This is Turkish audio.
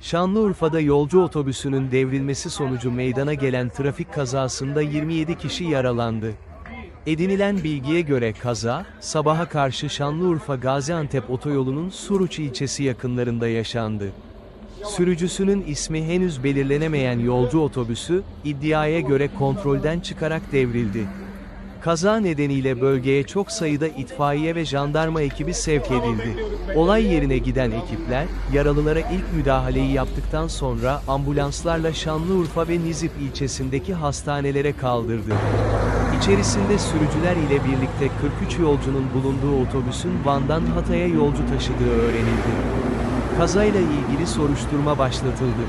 Şanlıurfa'da yolcu otobüsünün devrilmesi sonucu meydana gelen trafik kazasında 27 kişi yaralandı. Edinilen bilgiye göre kaza, sabaha karşı Şanlıurfa-Gaziantep otoyolunun Suruç ilçesi yakınlarında yaşandı. Sürücüsünün ismi henüz belirlenemeyen yolcu otobüsü, iddiaya göre kontrolden çıkarak devrildi. Kaza nedeniyle bölgeye çok sayıda itfaiye ve jandarma ekibi sevk edildi. Olay yerine giden ekipler, yaralılara ilk müdahaleyi yaptıktan sonra ambulanslarla Şanlıurfa ve Nizip ilçesindeki hastanelere kaldırdı. İçerisinde sürücüler ile birlikte 43 yolcunun bulunduğu otobüsün Van'dan Hatay'a yolcu taşıdığı öğrenildi. Kazayla ilgili soruşturma başlatıldı.